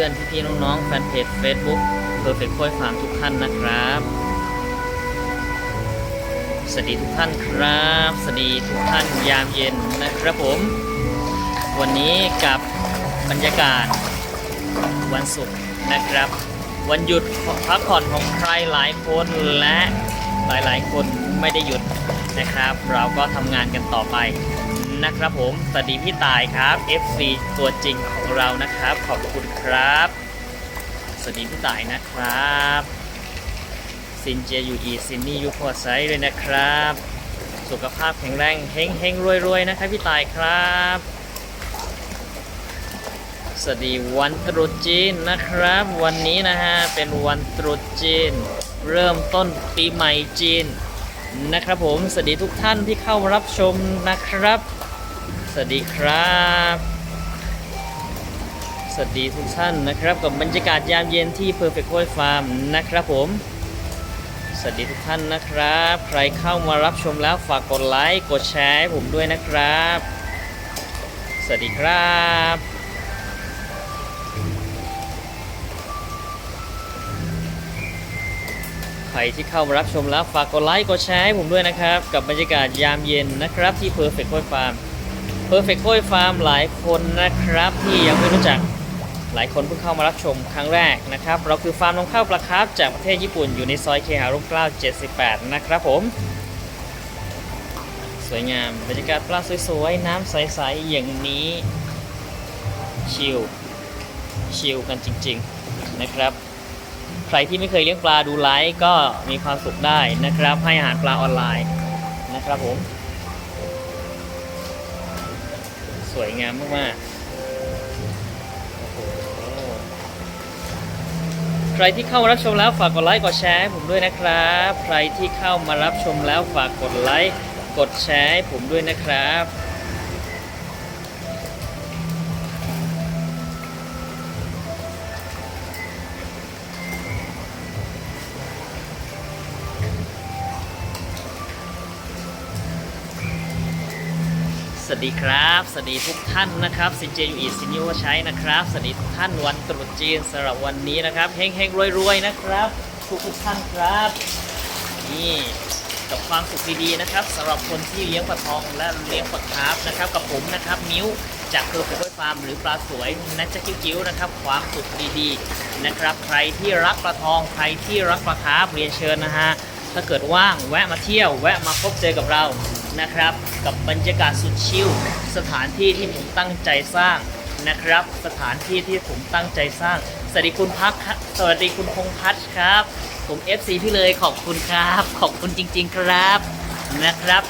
เพื่อนๆพี่ๆน้องๆแฟนเพจ Facebook Perfect Koi Farm ทุกท่านนะครับ สวัสดีทุกท่านครับ สวัสดีทุกท่านยามเย็นนะครับผม วันนี้กับบรรยากาศวันศุกร์นะครับ วันหยุดพักผ่อนของใครหลายคนและหลายๆ คนไม่ได้หยุดนะครับ เราก็ทำงานกันต่อไป นะครับผม สวัสดีพี่ตายครับ FC ตัวจริงของเรานะครับ ขอบคุณครับ สวัสดีพี่ตายนะครับซินเจียยูอีซินนี่ยูพอไซด์เลยนะครับ สุขภาพแข็งแรงเฮงเฮงรวยรวยนะครับพี่ตายครับ สวัสดีวันตรุษจีนนะครับ วันนี้นะฮะเป็นวันตรุษจีน เริ่มต้นปีใหม่จีนนะครับผม สวัสดีทุกท่านที่เข้ารับชมนะครับ สวัสดีครับ สวัสดีทุกท่านนะครับกับบรรยากาศยามเย็นที่ Perfect Koi Farm นะครับผม สวัสดีทุกท่านนะครับ ใครเข้ามารับชมแล้วฝากกดไลค์กดแชร์ให้ผมด้วยนะครับ สวัสดีครับใครที่เข้ามารับชมแล้วฝากกดไลค์กดแชร์ให้ผมด้วยนะครับ กับบรรยากาศยามเย็นนะครับที่ Perfect Koi Farm Perfect Koi Farm หลายคนนะครับที่ยังไม่รู้จักหลายคนเพิ่งเข้ามารับชมครั้งแรกนะครับ เราคือฟาร์มนมข้าวปลาคาร์ฟจากประเทศญี่ปุ่นอยู่ในซอยเคหาร่มเกล้า78 นะครับผม สวยงามบรรยากาศปลาสวยๆ น้ำใสๆ อย่างนี้ ชิลชิลกันจริงๆนะครับ ใครที่ไม่เคยเลี้ยงปลาดูไลฟ์ก็มีความสุขได้นะครับ ให้อาหารปลาออนไลน์นะครับผม สวยงามมากๆ ใครที่เข้ามารับชมแล้วฝากกดไลค์กดแชร์ให้ผมด้วยนะครับ ใครที่เข้ามารับชมแล้วฝากกดไลค์กดแชร์ให้ผมด้วยนะครับ สวัสดีครับ สวัสดีทุกท่านนะครับสินเจยูอีสินยูใช้นะครับ สวัสดีทุกท่านวันตรุษจีนสำหรับวันนี้นะครับเฮงเฮงรวยรวยๆนะครับ ทุกทุกท่านครับ นี่กับความสุขดีๆนะครับสำหรับคนที่เลี้ยงปลาทองและเลี้ยงปลาคาร์ฟนะครับ กับผมนะครับมิ้วจากเครือข่ายฟาร์มหรือปลาสวยนะจ๊ะกิ้วๆนะครับ ความสุขดีๆนะครับ ใครที่รักปลาทองใครที่รักปลาคาร์ฟเรียนเชิญนะฮะถ้าเกิดว่างแวะมาเที่ยวแวะมาพบเจอกับเรา นะครับ กับบรรยากาศสุดชิลสถานที่ที่ผมตั้งใจสร้างนะครับ สถานที่ที่ผมตั้งใจสร้าง สวัสดีคุณพักสวัสดีคุณพงพัฒน์ครับ ผม FC พี่เลยขอบคุณครับ ขอบคุณจริง ๆ ครับนะครับ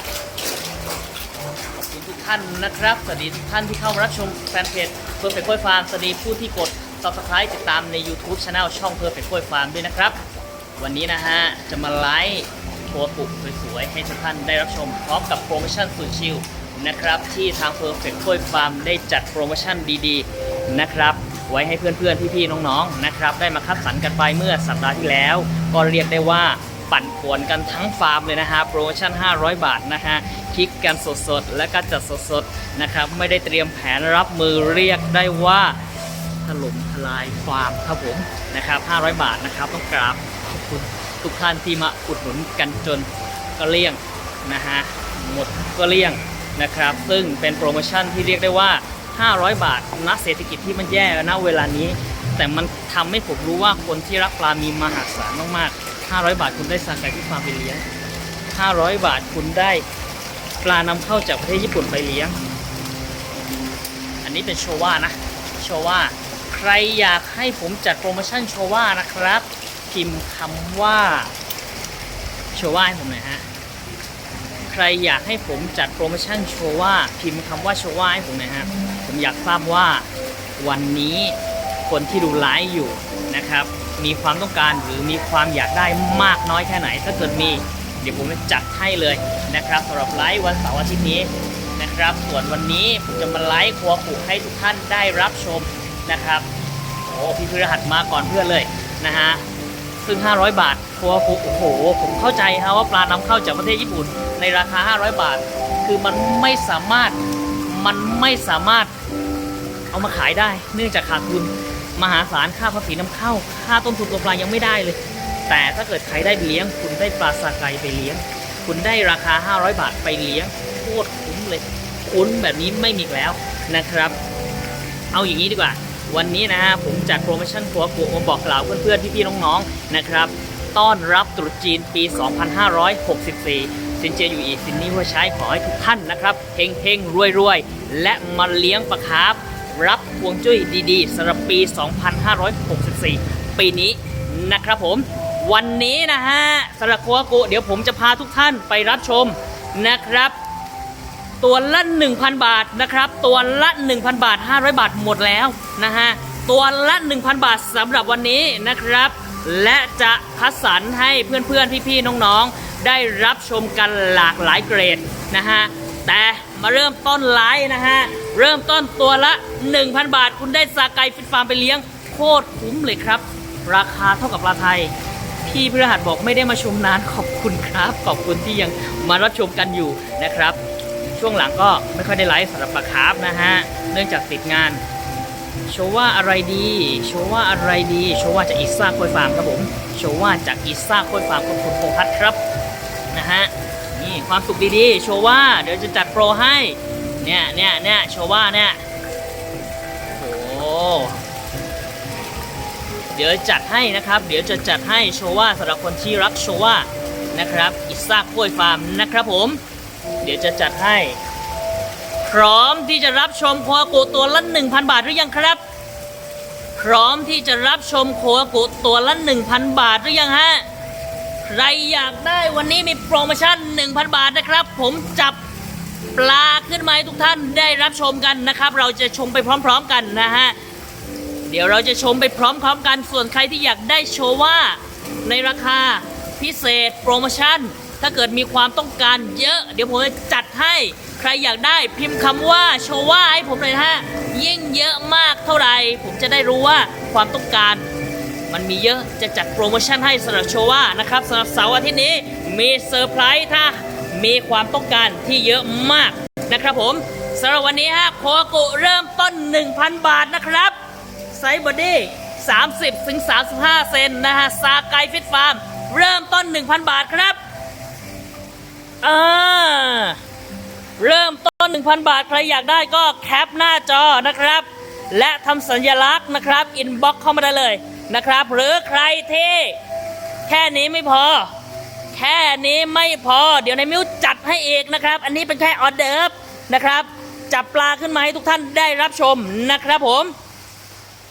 ขอบคุณทุกท่านนะครับ สวัสดีทุกท่านที่เข้ามารับชมแฟนเพจ Perfect Koi Farm สวัสดีผู้ที่กด Subscribe ติดตามใน YouTube Channel ช่อง Perfect Koi Farm ด้วยนะครับ วันนี้นะฮะจะมาไลฟ์ โชว์ปุกสวยๆ ให้ทุกท่านได้รับชมพร้อมกับโปรโมชั่นสุดชิลนะครับ ที่ทาง Perfect Koi Farm ได้จัดโปรโมชั่นดีๆนะครับไว้ให้เพื่อนๆ พี่ๆ น้องๆ นะครับ ได้มาคัดสรรกันไปเมื่อสัปดาห์ที่แล้ว ก็เรียกได้ว่าปั่นป่วนกันทั้งฟาร์มเลยนะฮะ โปรโมชั่น 500 บาทนะฮะ คลิกกันสดๆ และก็จัดสดๆ นะครับ ไม่ได้เตรียมแผนรับมือเรียกได้ว่าถล่มทลายฟาร์มครับผมนะครับ 500 บาทนะครับ ต้องกราบขอบคุณ ทุกท่านที่มาอุดหนุนกันจนก็เลี่ยงนะฮะหมดก็เลี่ยงนะครับ ซึ่งเป็นโปรโมชั่นที่เรียกได้ว่า 500 บาทณเศรษฐกิจที่มันแย่ณเวลานี้ แต่มันทำให้ผมรู้ว่าคนที่รักปลามีมหาศาลมากๆ 500 บาทคุณได้สักัดที่ฟาร์มไปเลี้ยง 500 บาทคุณได้ปลานำเข้าจากประเทศญี่ปุ่นไปเลี้ยง อันนี้เป็นโชว่านะ โชว่า ใครอยากให้ผมจัดโปรโมชั่นโชว่านะครับ พิมพ์คำว่าโชว่าให้ผมหน่อยฮะ ใครอยากให้ผมจัดโปรโมชั่นโชว่าพิมพ์คำว่าโชว่าให้ผมหน่อยฮะ ผมอยากทราบว่าวันนี้คนที่ดูไลฟ์อยู่นะครับ มีความต้องการหรือมีความอยากได้มากน้อยแค่ไหน ถ้าเกิดมีเดี๋ยวผมจะจัดให้เลยนะครับสำหรับไลฟ์วันเสาร์อาทิตย์นี้นะครับ ส่วนวันนี้ผมจะมาไลฟ์ครัวขุให้ทุกท่านได้รับชมนะครับโอ้พี่พฤหัสมาก่อนเพื่อนเลยนะฮะ ซึ่ง 500 บาทครัวโอ้โห ผมเข้าใจฮะว่าปลานำเข้าจากประเทศญี่ปุ่นในราคา 500 บาท คือมันไม่สามารถมันไม่สามารถเอามาขายได้ เนื่องจากขาดทุนมหาศาลค่าภาษีนำเข้า ค่าต้นทุนตัวปลายังไม่ได้เลย แต่ถ้าเกิดใครได้เลี้ยง คุณได้ปลาซาไกไปเลี้ยง คุณได้ราคา 500 บาทไปเลี้ยงโคตรคุ้มเลยคุ้มแบบนี้ไม่มีแล้วนะครับ เอาอย่างนี้ดีกว่า วันนี้นะฮะผมจัดโปรโมชั่นครัวกูมาบอกกล่าวเพื่อนๆพี่ๆน้องๆนะครับต้อนรับตรุษจีนปี 2564 สินเจยูอีสินนี้ว่าใช้ขอให้ทุกท่านนะครับเฮงเฮงรวยรวยๆและมาเลี้ยงปลาคาร์ฟรับพวงจุ้ยดีๆสำหรับปี 2564 ปีนี้นะครับผม วันนี้นะฮะสำหรับครัวกูเดี๋ยวผมจะพาทุกท่านไปรับชมนะครับ ตัวละ 1,000 บาทนะครับ ตัวละ 1,000 บาท 500 บาทหมดแล้วนะฮะ ตัวละ 1,000 บาทสำหรับวันนี้นะครับ และจะคัดสรรให้เพื่อนๆ พี่ๆ น้องๆ ได้รับชมกันหลากหลายเกรดนะฮะ แต่มาเริ่มต้นไลฟ์นะฮะ เริ่มต้นตัวละ 1,000 บาท คุณได้ซาไกฟิตฟาร์มไปเลี้ยง โคตรคุ้มเลยครับ ราคาเท่ากับปลาไทยพี่พฤหัสบอกไม่ได้มาชมนานขอบคุณครับ ขอบคุณที่ยังมารับชมกันอยู่นะครับ ช่วงหลังก็ไม่ค่อยได้ไลฟ์สำหรับปลาคาร์ฟนะฮะ เนื่องจากติดงาน โชว์ว่าอะไรดี โชว์ว่าอะไรดีโชว์ว่าจากอิซ่าโคยฟาร์มครับผม โชว์ว่าจากอิซ่าโคยฟาร์มของคุณพงพัฒน์ครับนะฮะ นี่ความสุขดีๆ โชว์ว่าเดี๋ยวจะจัดโปรให้ เนี่ยเนี่ยเนี่ยโชว์ว่าเนี่ยโอ้เดี๋ยวจัดให้นะครับ เดี๋ยวจะจัดให้โชว่าสำหรับคนที่รักโชว่านะครับ อิซ่าโคยฟาร์มนะครับผม เดี๋ยวจะจัดให้ พร้อมที่จะรับชมโคอากุตัวละ1,000 บาทหรือยังครับ พร้อมที่จะรับชมโคอากุตัวละ1,000 บาทหรือยังฮะใครอยากได้วันนี้มีโปรโมชั่น 1,000 บาทนะครับ ผมจับปลาขึ้นมาให้ทุกท่านได้รับชมกันนะครับ เราจะชมไปพร้อม ๆกันนะฮะเดี๋ยวเราจะชมไปพร้อม ๆ กันส่วนใครที่อยากได้โชว์ว่าในราคาพิเศษโปรโมชั่น ถ้าเกิดมีความต้องการเยอะ เดี๋ยวผมจะจัดให้ใครอยากได้พิมพ์คำว่าโชว่าให้ผมเลยฮะยิ่งเยอะมากเท่าไหร่ผมจะได้รู้ว่าความต้องการมันมีเยอะจะจัดโปรโมชั่นให้สำหรับโชว่านะครับสำหรับเสาร์อาทิตย์นี้มีเซอร์ไพรส์ถ้ามีความต้องการที่เยอะมากนะครับผมสำหรับวันนี้ฮะโคกุเริ่มต้น 1,000 บาทนะครับไซส์บอดี้30ถึง35 เซนนะฮะซาไกฟิตฟาร์ม เริ่มต้น 1,000 บาทครับ อ่าเริ่มต้น 1,000 บาท ใครอยากได้ก็แคปหน้าจอนะครับ และทำสัญลักษณ์นะครับอินบ็อกเข้ามาได้เลยนะครับ หรือใครที่แค่นี้ไม่พอ แค่นี้ไม่พอ เดี๋ยวในมิวจัดให้อีกนะครับ อันนี้เป็นแค่ออเดิร์ฟนะครับ จับปลาขึ้นมาให้ทุกท่านได้รับชมนะครับผม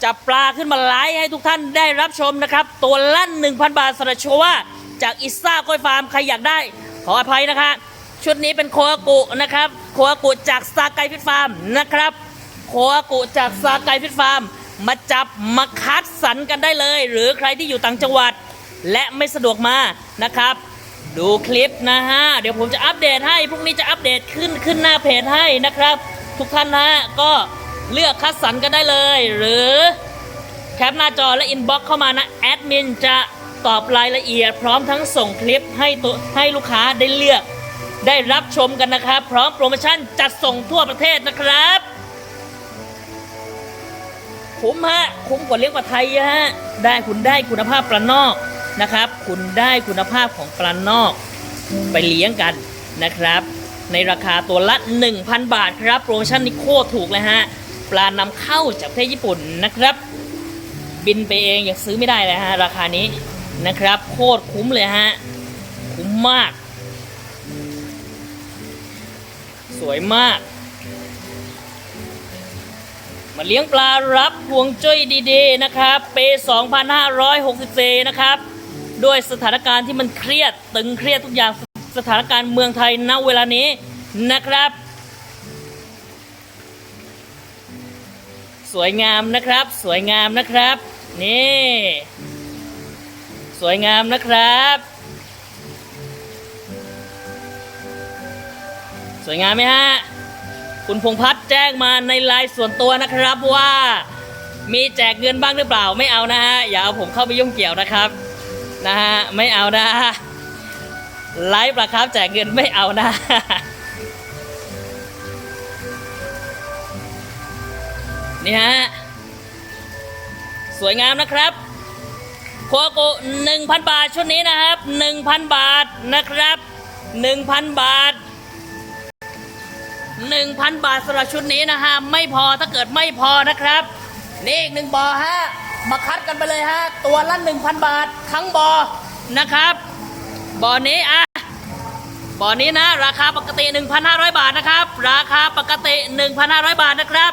จับปลาขึ้นมาไลฟ์ให้ทุกท่านได้รับชมนะครับ ตัวละ1,000 บาทสำหรัว่าจากอิซ่าก้อยฟาร์มใครอยากได้ ขออภัยนะคะ ชุดนี้เป็นโคอากุนะครับ โคอากุจากซาไกฟิตฟาร์มนะครับ โคอากุจากซาไกฟิตฟาร์ม มาจับมาคัดสรรกันได้เลย หรือใครที่อยู่ต่างจังหวัด และไม่สะดวกมานะครับ ดูคลิปนะฮะ เดี๋ยวผมจะอัปเดตให้ พรุ่งนี้จะอัปเดตขึ้นขึ้นหน้าเพจให้นะครับ ทุกท่านนะฮะก็เลือกคัดสรรกันได้เลย หรือแคปหน้าจอและอินบ็อกซ์เข้ามานะแอดมินจะ ตอบรายละเอียด พร้อมทั้งส่งคลิปให้ตัวให้ลูกค้าได้เลือก ได้รับชมกันนะครับ พร้อมโปรโมชั่นจัดส่งทั่วประเทศนะครับคุ้มฮะคุ้มกว่าเลี้ยงปลาไทยฮะได้คุณได้คุณภาพปลานอกนะครับ คุณได้คุณภาพของปลานอก ไปเลี้ยงกันนะครับ ในราคาตัวละ 1,000 บาทครับโปรโมชั่นนี้โคตรถูกเลยฮะปลานำเข้าจากประเทศญี่ปุ่นนะครับ บินไปเองยังซื้อไม่ได้เลยฮะราคานี้ นะครับ โคตรคุ้มเลยฮะ คุ้มมาก สวยมาก มาเลี้ยงปลารับพวงจุ้ยดีๆ นะครับปี2564 นะครับ ด้วยสถานการณ์ที่มันเครียด ตึงเครียดทุกอย่างสถานการณ์เมืองไทยณเวลานี้นะครับ สวยงามนะครับ สวยงามนะครับ นี่ สวยงามนะครับ สวยงามไหมฮะ คุณพงพัฒน์แจ้งมาในไลน์ส่วนตัวนะครับว่า มีแจกเงินบ้างหรือเปล่าไม่เอานะฮะ อย่าเอาผมเข้าไปยุ่งเกี่ยวนะครับ นะฮะ ไม่เอานะไลฟ์ประครับแจกเงินไม่เอานะนี่ฮะ สวยงามนะครับ โคโก1,000บาทชุดนี้นะครับ1,000บาทนะครับ1,000บาท1,000บาทสำหรับชุดนี้นะฮะไม่พอถ้าเกิดไม่พอนะครับ นี่อีกหนึ่งบอฮะมาคัดกันไปเลยฮะตัวละ1,000บาททั้งบอนะครับบอนี้อะบอนี้นะ ราคาปกติ 1,500 บาทนะครับ ราคาปกติ 1,500 บาทนะครับ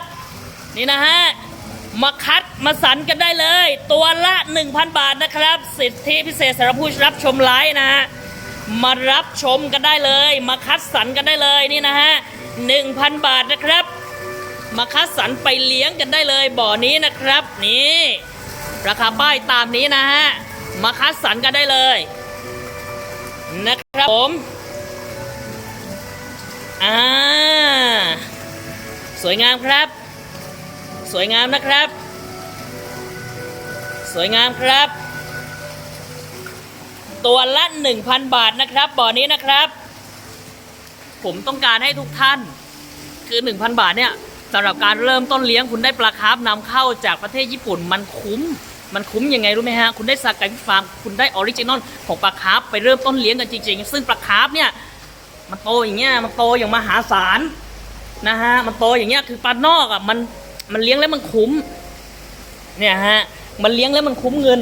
นี่นะฮะ มาคัดมาสันกันได้เลย ตัวละ 1,000 บาทนะครับ สิทธิพิเศษสำหรับผู้รับชมไลฟ์นะฮะมารับชมกันได้เลย มาคัดสรรกันได้เลยนี่นะฮะ1,000 บาทนะครับ มาคัดสรรไปเลี้ยงกันได้เลยบ่อนี้นะครับ นี่ราคาป้ายตามนี้นะฮะมาคัดสรรกันได้เลยนะครับผมอ่าสวยงามครับ สวยงามนะครับ สวยงามครับ ตัวละ 1,000 บาทนะครับบ่อนี้นะครับ ผมต้องการให้ทุกท่าน คือ 1,000 บาทเนี่ยสำหรับการเริ่มต้นเลี้ยงคุณได้ปลาคาร์ฟนำเข้าจากประเทศญี่ปุ่นมันคุ้ม มันคุ้มยังไงรู้ไหมฮะ คุณได้สากายฟาร์มคุณได้ออริจินอลของปลาคาร์ฟไปเริ่มต้นเลี้ยงกันจริง ๆ ซึ่งปลาคาร์ฟเนี่ยมันโตอย่างเงี้ยมันโตอย่างมหาศาลนะฮะมันโตอย่างเงี้ยคือปลานอกอะมัน มันเลี้ยงแล้วมันคุ้มเนี่ยฮะมันเลี้ยงแล้วมันคุ้มเงิน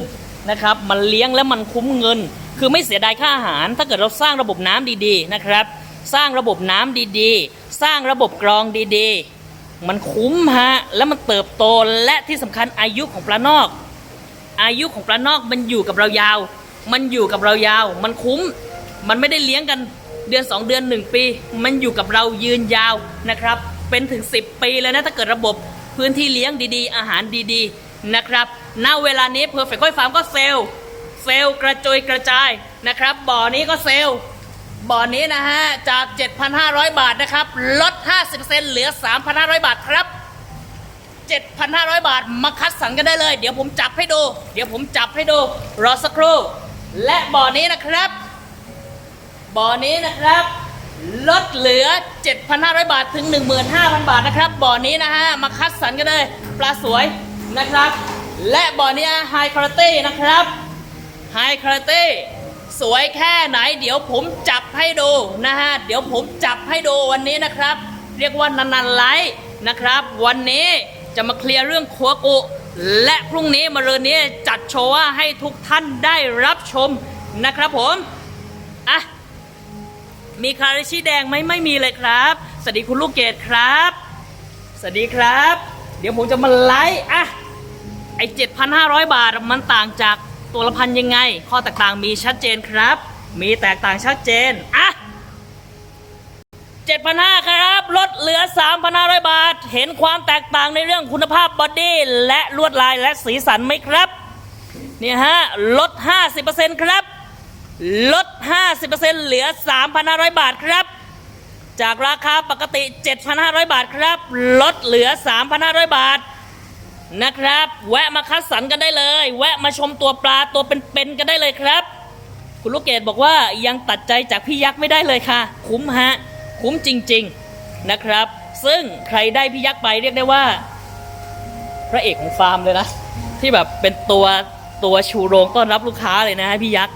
นะครับ มันเลี้ยงแล้วมันคุ้มเงิน คือไม่เสียดายค่าอาหาร ถ้าเกิดเราสร้างระบบน้ำดีๆนะครับ สร้างระบบน้ำดีๆ สร้างระบบกรองดีๆ มันคุ้มฮะแล้วมันเติบโตและที่สำคัญอายุของปลานอก อายุของปลานอกมันอยู่กับเรายาว มันอยู่กับเรายาว มันคุ้ม มันไม่ได้เลี้ยงกันเดือน 2 เดือน 1 ปี มันอยู่กับเรายืนยาวนะครับ เป็นถึง 10 ปีเลยนะถ้าเกิดระบบ พื้นที่เลี้ยงดีๆ อาหารดีๆ นะครับณเวลานี้เพอร์เฟคต์ค่อยฟาร์มก็เซลล์เซลล์กระจุยกระจายนะครับ บ่อนี้ก็เซลล์บ่อนี้นะฮะ จาก 7,500 บาทนะครับ ลด 50%เหลือ 3,500 บาทครับ 7,500 บาท มาคัดสรรกันได้เลย เดี๋ยวผมจับให้ดู เดี๋ยวผมจับให้ดู รอสักครู่ และบ่อนี้นะครับ บ่อนี้นะครับ ลดเหลือ 7,500 บาทถึง 15,000 บาทนะครับ บ่อนี้นะฮะ มาคัดสรรกันเลย ปลาสวยนะครับ และบ่อนี้ไฮคุณภาพนะครับ ไฮคุณภาพสวยแค่ไหน เดี๋ยวผมจับให้ดูนะฮะ เดี๋ยวผมจับให้ดูวันนี้นะครับ เรียกว่านันๆไลท์นะครับ วันนี้จะมาเคลียร์เรื่องคัวกุ และพรุ่งนี้มาเรือนนี้จัดโชว์ให้ทุกท่านได้รับชมนะครับผม อะ มีคาริชิแดงไหมไม่มีเลยครับ สวัสดีคุณลูกเกดครับ สวัสดีครับ เดี๋ยวผมจะมาไลฟ์อะไอ7,500บาทมันต่างจากตัวละพันยังไง ข้อแตกต่างมีชัดเจนครับ มีแตกต่างชัดเจนอะ7,500ครับลดเหลือ3,500บาท เห็นความแตกต่างในเรื่องคุณภาพบอดี้และลวดลายและสีสันไหมครับ เนี่ยฮะลด50%ครับ ลด 50%เหลือ 3,500 บาทครับ จากราคาปกติ 7,500 บาทครับ ลดเหลือ 3,500 บาทนะครับ แวะมาคัดสรรกันได้เลย แวะมาชมตัวปลาตัวเป็นๆกันได้เลยครับ คุณลูกเกดบอกว่ายังตัดใจจากพี่ยักษ์ไม่ได้เลยค่ะ คุ้มฮะ คุ้มจริงๆนะครับ ซึ่งใครได้พี่ยักษ์ไปเรียกได้ว่า พระเอกของฟาร์มเลยนะ ที่แบบเป็นตัวตัวชูโรงต้อนรับลูกค้าเลยนะฮะพี่ยักษ์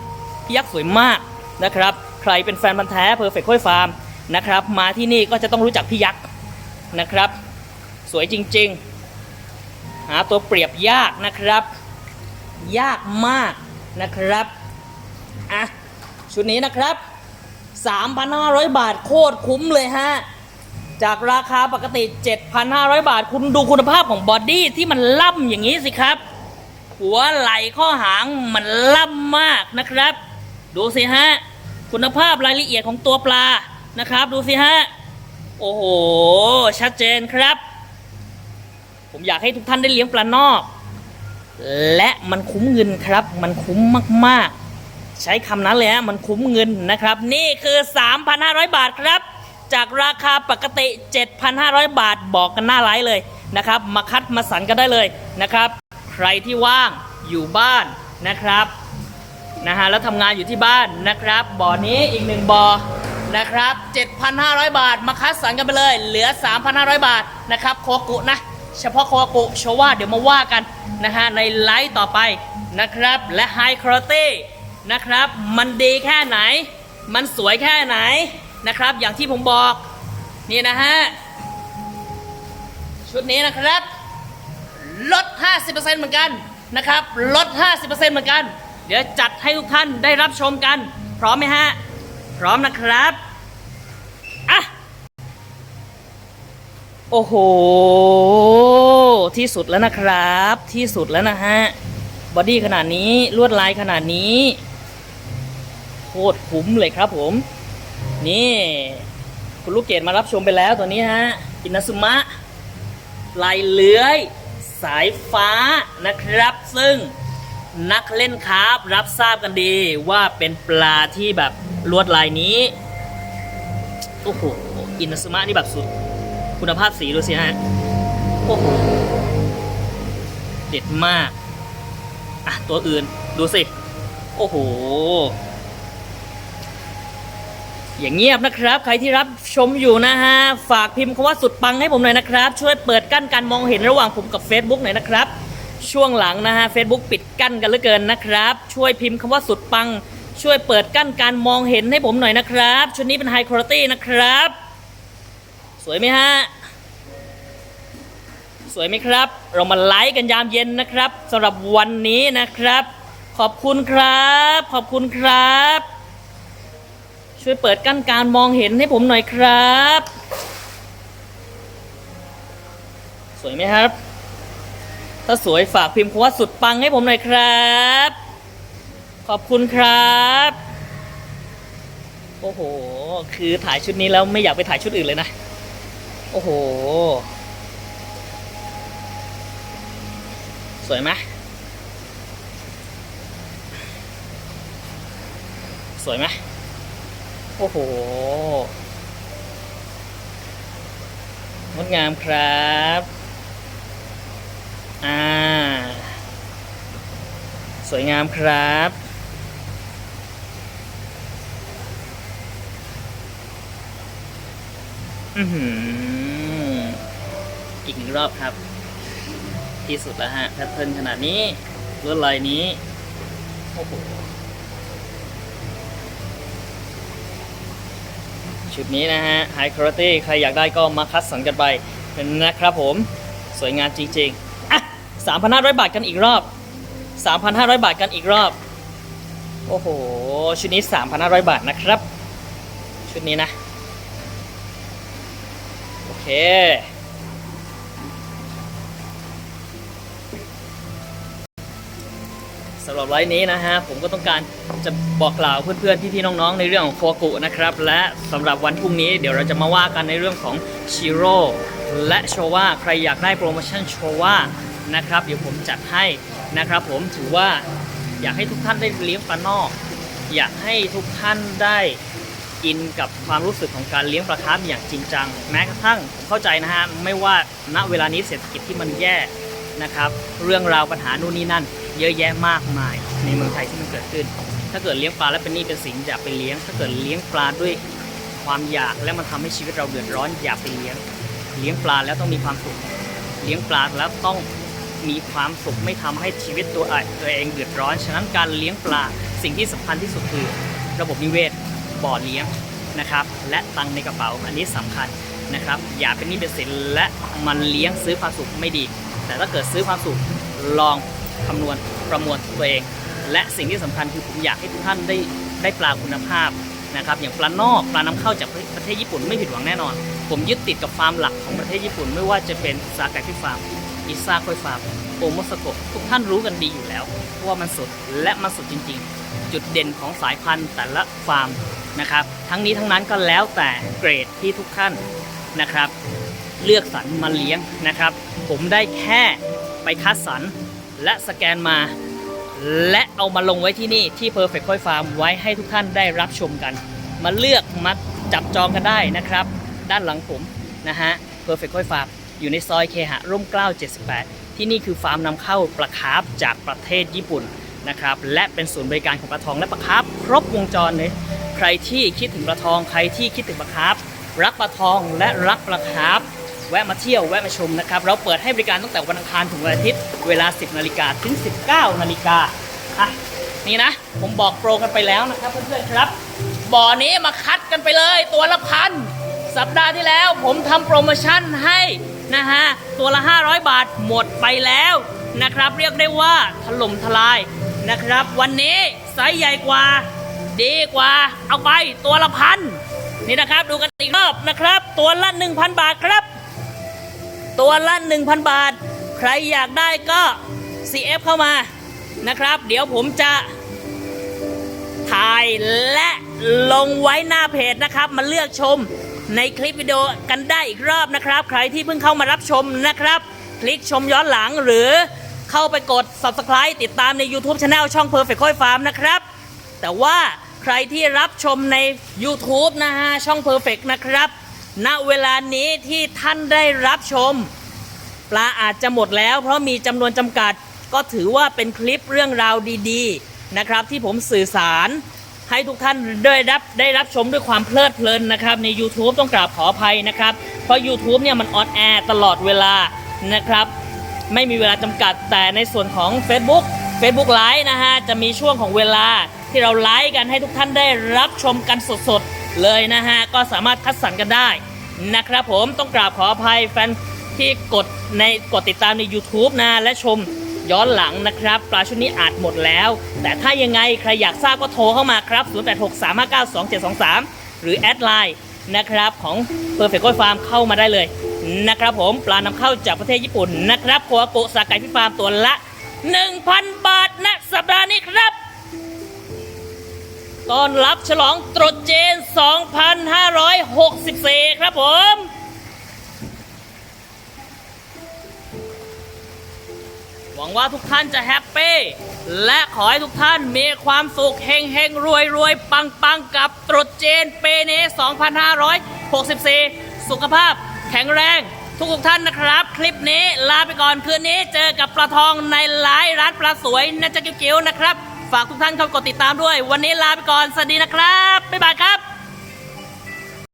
ยักษ์สวยมากนะครับ ใครเป็นแฟนพันธ์แท้เพอร์เฟคต์ค่อยฟาร์มนะครับ มาที่นี่ก็จะต้องรู้จักพี่ยักษ์นะครับ สวยจริงๆ หาตัวเปรียบยากนะครับ ยากมากนะครับอะชุดนี้นะครับ 3,500 บาทโคตรคุ้มเลยฮะ จากราคาปกติ 7,500 บาท คุณดูคุณภาพของบอดี้ที่มันล่ำอย่างนี้สิครับ หัวไหล่ข้อหางมันล่ำมากนะครับ ดูสิฮะ คุณภาพรายละเอียดของตัวปลานะครับ ดูสิฮะ โอ้โห ชัดเจนครับ ผมอยากให้ทุกท่านได้เลี้ยงปลานอก และมันคุ้มเงินครับ มันคุ้มมากๆ ใช้คำนั้นเลยฮะ มันคุ้มเงินนะครับ นี่คือ 3,500 บาทครับ จากราคาปกติ 7,500 บาทบอกกันหน้าไลฟ์เลยนะครับ มาคัดมาสันกันได้เลยนะครับ ใครที่ว่างอยู่บ้านนะครับ นะฮะแล้วทำงานอยู่ที่บ้านนะครับบ่อนี้อีกหนึ่งบ่อนะครับ 7,500 บาทมาคัดสันกันไปเลย เหลือ 3,500 บาทนะครับโคกุนะ เฉพาะโคกุโชว่าเดี๋ยวมาว่ากันนะฮะในไลฟ์ต่อไปนะครับ และไฮค u a l i t y นะครับ มันดีแค่ไหน มันสวยแค่ไหนนะครับ อย่างที่ผมบอก นี่นะฮะ ชุดนี้นะครับ ลด 50%เหมือนกันนะครับ ลด 50%เหมือนกัน เดี๋ยวจัดให้ทุกท่านได้รับชมกัน พร้อมไหมฮะ พร้อมนะครับอะโอ้โห ที่สุดแล้วนะครับ ที่สุดแล้วนะฮะ บอดี้ขนาดนี้ลวดลายขนาดนี้โคตรคุ้มเลยครับผม นี่ คุณลูกเกดมารับชมไปแล้วตัวนี้ฮะ อินาซุมะ ลายเลื้อย สายฟ้านะครับ ซึ่ง นักเล่นคราฟรับทราบกันดีว่าเป็นปลาที่แบบลวดลายนี้ โอ้โห อินาซุมะนี่แบบสุด คุณภาพสีดูสิฮะ โอ้โห เด็ดมาก อะ ตัวอื่นดูสิ โอ้โห อย่างเงียบนะครับ ใครที่รับชมอยู่นะฮะ ฝากพิมพ์คำว่าสุดปังให้ผมหน่อยนะครับ ช่วยเปิดกั้นการมองเห็นระหว่างผมกับ Facebook หน่อยนะครับ ช่วงหลังนะฮะ Facebook ปิดกั้นกันเหลือเกินนะครับ ช่วยพิมพ์คำว่าสุดปัง ช่วยเปิดกั้นการมองเห็นให้ผมหน่อยนะครับ ชุดนี้เป็นไฮคุณภาพนะครับ สวยไหมฮะ สวยไหมครับ เรามาไลฟ์กันยามเย็นนะครับสำหรับวันนี้นะครับ ขอบคุณครับ ขอบคุณครับ ช่วยเปิดกั้นการมองเห็นให้ผมหน่อยครับ สวยไหมครับ ถ้าสวยฝากพิมพ์คำว่าสุดปังให้ผมหน่อยครับ ขอบคุณครับ โอ้โห คือถ่ายชุดนี้แล้วไม่อยากไปถ่ายชุดอื่นเลยนะ โอ้โห สวยไหมสวยไหมโอ้โห งดงามครับ อ่า สวยงามครับ อือหือ อีกหนึ่งรอบครับ ที่สุดแล้วฮะ แพทเทิร์นขนาดนี้ลวดลายนี้ โอ้โห ชุดนี้นะฮะ High Quality ใครอยากได้ก็มาคัดสันกันไปนะครับผม สวยงามจริง ๆ 3,500 บาทกันอีกรอบ 3,500 บาทกันอีกรอบ โอ้โห ชุดนี้ 3,500 บาทนะครับ ชุดนี้นะ โอเค สำหรับไลฟ์นี้นะฮะ ผมก็ต้องการจะบอกกล่าวเพื่อนๆ พี่ๆ น้องๆ ในเรื่องของโคกุนะครับ และสำหรับวันพรุ่งนี้เดี๋ยวเราจะมาว่ากันในเรื่องของชิโร่และโชว่าใครอยากได้โปรโมชั่นโชว่า นะครับ เดี๋ยวผมจัดให้นะครับผมถือว่าอยากให้ทุกท่านได้เลี้ยงปลานอก อยากให้ทุกท่านได้อินกับความรู้สึกของการเลี้ยงปลาคาร์ฟอย่างจริงจัง แม้กระทั่งผมเข้าใจนะฮะไม่ว่าณเวลานี้เศรษฐกิจที่มันแย่นะครับ เรื่องราวปัญหานู่นนี่นั่น เยอะแยะมากมายในเมืองไทยที่มันเกิดขึ้น ถ้าเกิดเลี้ยงปลาแล้วเป็นหนี้เป็นสินอย่าไปเลี้ยง ถ้าเกิดเลี้ยงปลาด้วยความอยากและมันทำให้ชีวิตเราเดือดร้อนอย่าไปเลี้ยง เลี้ยงปลาแล้วต้องมีความสุข เลี้ยงปลาแล้วต้อง มีความสุขไม่ทำให้ชีวิตตัวตัวเองเดือดร้อน ฉะนั้นการเลี้ยงปลาสิ่งที่สำคัญที่สุดคือ ระบบนิเวศบ่อเลี้ยงนะครับ และตังในกระเป๋าอันนี้สำคัญนะครับ อย่าเป็นนี้เป็นสินและมันเลี้ยงซื้อความสุขไม่ดี แต่ถ้าเกิดซื้อความสุขลองคำนวณประมวลตัวเอง และสิ่งที่สำคัญคือผมอยากให้ทุกท่านได้ได้ปลาคุณภาพนะครับอย่างปลานอกปลานำเข้าจากประเทศญี่ปุ่นไม่ผิดหวังแน่นอน ผมยึดติดกับฟาร์มหลักของประเทศญี่ปุ่น ไม่ว่าจะเป็นซากาคิฟาร์ม อิซาโคยฟาร์มโอโมสโกะทุกท่านรู้กันดีอยู่แล้วว่ามันสดและมันสดจริง ๆ จุดเด่นของสายพันธุ์แต่ละฟาร์มนะครับ ทั้งนี้ทั้งนั้นก็แล้วแต่เกรดที่ทุกท่านนะครับ เลือกสรรมาเลี้ยงนะครับ ผมได้แค่ไปคัดสรรและสแกนมา และเอามาลงไว้ที่นี่ที่ Perfect Koi Farm ไว้ให้ทุกท่านได้รับชมกัน มาเลือกมาจับจองกันได้นะครับ ด้านหลังผมนะฮะ Perfect Koi Farm อยู่ในซอยเคหะร่มเกล้า 78 ที่นี่คือฟาร์มนำเข้าปลาคาร์ฟจากประเทศญี่ปุ่นนะครับและเป็นศูนย์บริการของปลาทองและปลาคาร์ฟครบวงจรเลยใครที่คิดถึงปลาทองใครที่คิดถึงปลาคาร์ฟรักปลาทองและรักปลาคาร์ฟแวะมาเที่ยวแวะมาชมนะครับเราเปิดให้บริการตั้งแต่วันอังคารถึงวันอาทิตย์เวลา 10นาฬิกาถึง 19นาฬิกาอะนี่นะ ผมบอกโปรกันไปแล้วนะครับเพื่อนๆครับ บ่อนี้มาคัดกันไปเลยตัวละพันสัปดาห์ที่แล้วผมทำโปรโมชั่นให้ นะฮะ ตัวละ 500 บาทหมดไปแล้วนะครับ เรียกได้ว่าถล่มทลายนะครับ วันนี้ไซส์ใหญ่กว่า ดีกว่า เอาไปตัวละพันนี่นะครับดูกันอีกรอบนะครับ ตัวละ 1,000 บาทครับ ตัวละ 1,000 บาท ใครอยากได้ก็ CF เข้ามานะครับ เดี๋ยวผมจะถ่ายและลงไว้หน้าเพจนะครับ มาเลือกชม ในคลิปวิดีโอกันได้อีกรอบนะครับ ใครที่เพิ่งเข้ามารับชมนะครับ คลิกชมย้อนหลังหรือเข้าไปกด subscribe ติดตามใน YouTube Channel ช่อง Perfect Koi Farm นะครับ แต่ว่าใครที่รับชมใน YouTube นะฮะ ช่อง Perfect นะครับ ณเวลานี้ที่ท่านได้รับชม ปลาอาจจะหมดแล้ว เพราะมีจำนวนจำกัด ก็ถือว่าเป็นคลิปเรื่องราวดี ๆ นะครับ ที่ผมสื่อสาร ให้ทุกท่านได้รับได้รับชมด้วยความเพลิดเพลินนะครับ ใน YouTube ต้องกราบขออภัยนะครับ เพราะ YouTube เนี่ยมันออนแอร์ตลอดเวลานะครับ ไม่มีเวลาจำกัดแต่ในส่วนของ Facebook Facebook ไลฟ์นะฮะจะมีช่วงของเวลาที่เราไลฟ์กันให้ทุกท่านได้รับชมกันสดๆเลยนะฮะก็สามารถคัดสรรกันได้นะครับผมต้องกราบขออภัยแฟนที่กดในกดติดตามใน YouTube นะและชม ย้อนหลังนะครับ ปลาชุดนี้อาจหมดแล้ว แต่ถ้ายังไงใครอยากทราบก็โทรเข้ามาครับ 0863592723 หรือแอดไลน์นะครับของ Perfect Koi Farm เข้ามาได้เลยนะครับผมปลานำเข้าจากประเทศญี่ปุ่นนะครับโคอาโกะสาไก่พิฟาร์มตัวละ 1,000 บาทนะสัปดาห์นี้ครับต้อนรับฉลองตรุษจีน 2564 ครับผม หวังว่าทุกท่านจะแฮปปี้และขอให้ทุกท่านมีความสุขเฮงเฮงรวยรวยปังปังกับตรุษจีนปีนี้ 2564 สุขภาพแข็งแรงทุกทุกท่านนะครับ คลิปนี้ลาไปก่อนคืนนี้เจอกับปลาทองในไลฟ์ร้านปลาสวยนะจ๊ะกิ้วๆนะครับ ฝากทุกท่านเข้ากดติดตามด้วย วันนี้ลาไปก่อน สวัสดีนะครับ บ๊ายบายครับ